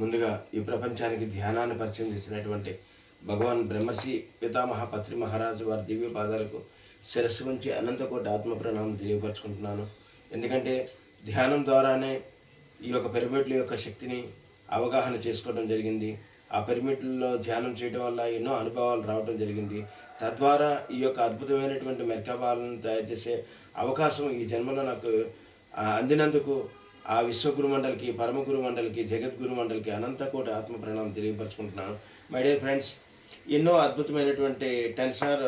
ముందుగా ఈ ప్రపంచానికి ధ్యానాన్ని పరిచయం చేసినటువంటి భగవాన్ బ్రహ్మశ్రీ పితామహ పత్రి మహారాజు వారి దివ్య పాదాలకు శిరస్సు నుంచి అనంతకోటి ఆత్మ ప్రణామం తెలియపరుచుకుంటున్నాను. ఎందుకంటే ధ్యానం ద్వారానే ఈ యొక్క పిరమిడ్ల యొక్క శక్తిని అవగాహన చేసుకోవడం జరిగింది. ఆ పిరమిడ్లలో ధ్యానం చేయడం వల్ల ఎన్నో అనుభవాలు రావడం జరిగింది. తద్వారా ఈ యొక్క అద్భుతమైనటువంటి మెర్కబాలను తయారు చేసే అవకాశం ఈ జన్మలో నాకు అందినందుకు ఆ విశ్వగురు మండలికి పరమగురు మండలికి జగద్గురు మండలికి అనంతకోటి ఆత్మ ప్రణామం తెలియపరచుకుంటున్నాను. మై డియర్ ఫ్రెండ్స్ ఎన్నో అద్భుతమైనటువంటి టెన్సార్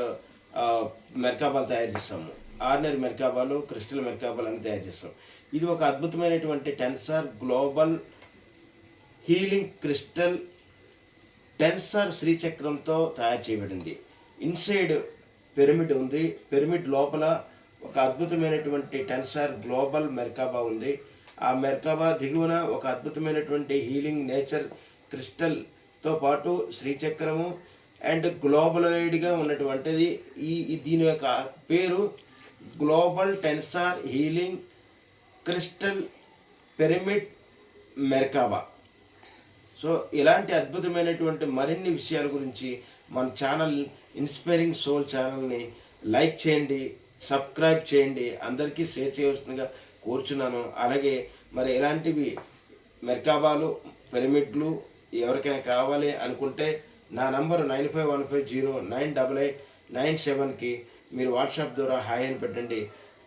మెర్కాబాలు తయారు చేస్తాము ఆర్డినరీ మెర్కాబాలు క్రిస్టల్ మెర్కాబాలు అని తయారు చేస్తాం ఇది ఒక అద్భుతమైనటువంటి tensor global healing crystal tensor శ్రీచక్రంతో తయారు చేయబడింది. ఇన్సైడ్ పిరమిడ్ ఉంది. పిరమిడ్ లోపల ఒక అద్భుతమైనటువంటి టెన్సార్ గ్లోబల్ మెర్కాబా ఉంది. ఆ మెర్కాబా దిగువన ఒక అద్భుతమైనటువంటి హీలింగ్ నేచర్ క్రిస్టల్తో పాటు శ్రీచక్రము అండ్ గ్లోబలైడ్గా ఉన్నటువంటిది. ఈ ఈ దీని యొక్క పేరు global tensor healing crystal pyramid merkaba. So ఇలాంటి అద్భుతమైనటువంటి మరిన్ని విషయాల గురించి మన ఛానల్ ఇన్స్పైరింగ్ సోల్ ఛానల్ని లైక్ చేయండి. సబ్స్క్రైబ్ చేయండి. అందరికీ షేర్ చేయవలసిందిగా కోరుచున్నాను. అలాగే మరి ఇలాంటివి మెర్కాబాలు పిరమిడ్లు ఎవరికైనా కావాలి అనుకుంటే నా number nine five one five zero nine double eight nine సెవెన్కి మీరు వాట్సాప్ ద్వారా హాయ్ అని పెట్టండి.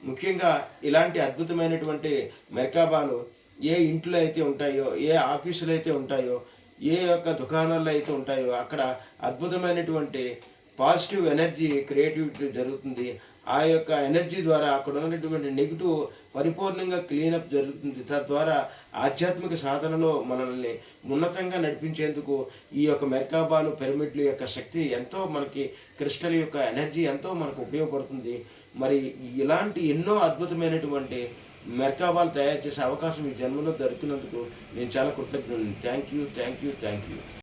ముఖ్యంగా ఇలాంటి అద్భుతమైనటువంటి మెర్కాబాలు ఏ ఇంట్లో అయితే ఉంటాయో ఏ ఆఫీసులు అయితే ఉంటాయో ఏ యొక్క దుకాణాల్లో అయితే ఉంటాయో అక్కడ అద్భుతమైనటువంటి పాజిటివ్ ఎనర్జీ క్రియేటివిటీ జరుగుతుంది. ఆ యొక్క ఎనర్జీ ద్వారా అక్కడ ఉన్నటువంటి నెగిటివ్ పరిపూర్ణంగా క్లీనప్ జరుగుతుంది. తద్వారా ఆధ్యాత్మిక సాధనలో మనల్ని ఉన్నతంగా నడిపించేందుకు ఈ యొక్క మెర్కాబాలు పిరమిడ్ల యొక్క శక్తి ఎంతో మనకి క్రిస్టల్ యొక్క ఎనర్జీ ఎంతో మనకు ఉపయోగపడుతుంది. మరి ఇలాంటి ఎన్నో అద్భుతమైనటువంటి మెర్కాబాలు తయారు చేసే అవకాశం ఈ జన్మలో దొరికినందుకు నేను చాలా కృతజ్ఞుడు thank you thank you thank you